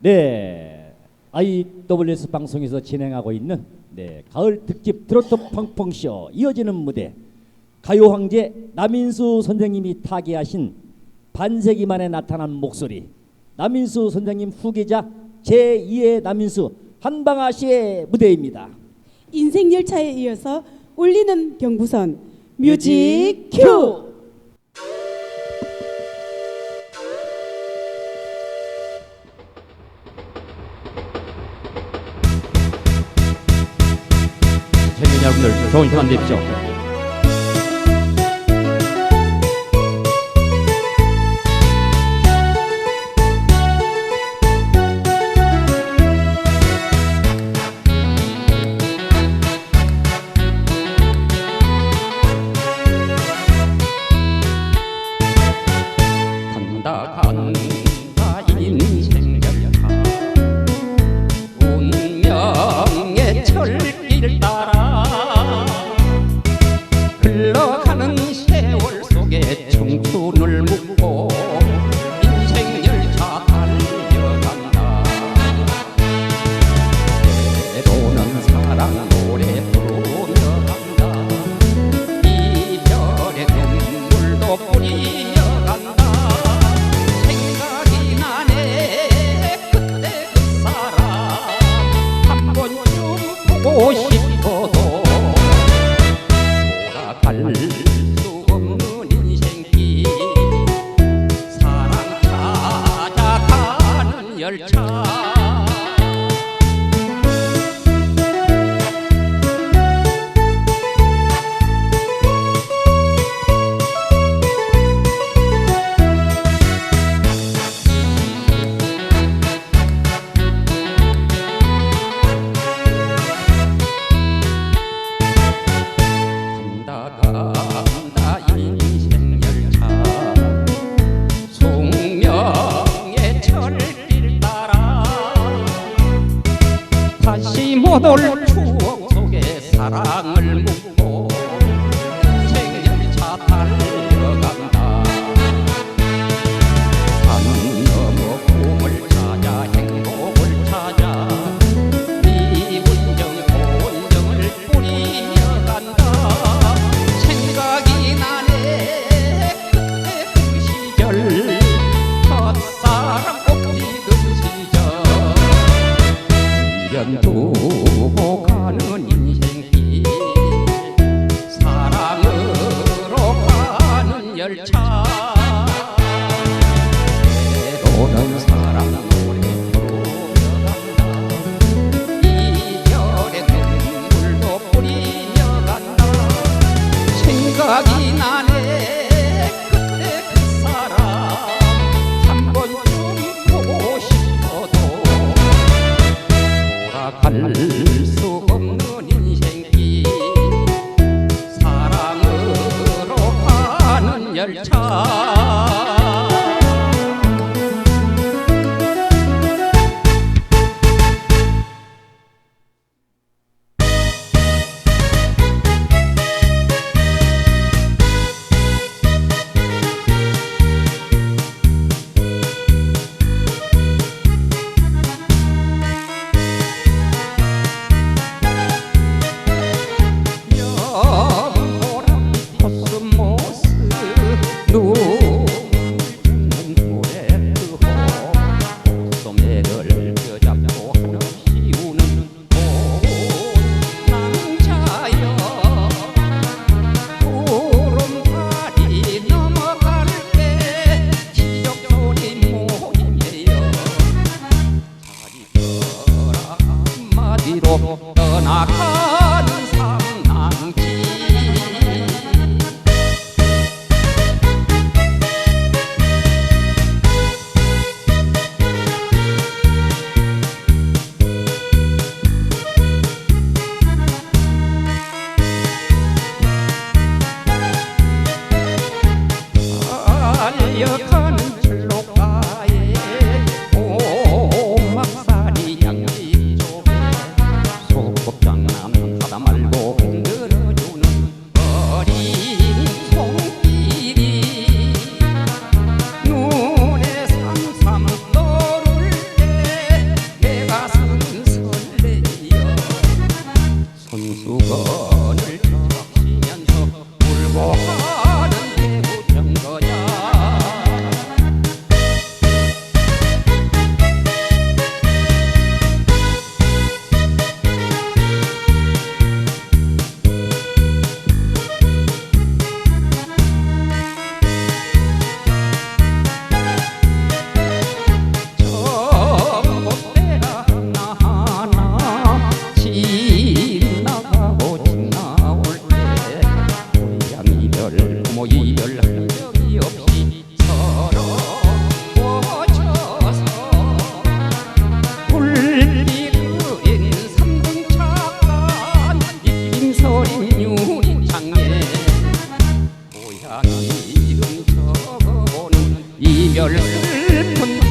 네, IWS 방송에서 진행하고 있는 네 가을 특집 트로트 펑펑 쇼 이어지는 무대 가요 황제 남인수 선생님이 타계하신 반세기 만에 나타난 목소리 남인수 선생님 후계자 제2의 남인수 한방아 씨의 무대입니다. 인생 열차에 이어서 울리는 경부선 뮤직 큐. 여러분들 좋은 시간 되십시오. 간다 간다 인생 철 싶어도 돌아갈 수 없는 인생길 사랑 찾아가는 열차 다시 못 올 추억 속에 사랑을 묻고 열차. 때로는 간다 이별의 눈물도 뿌리며 간다. 생각이 나네 그때 그 사람. 한 번쯤 보고 싶어도 돌아갈 your นทน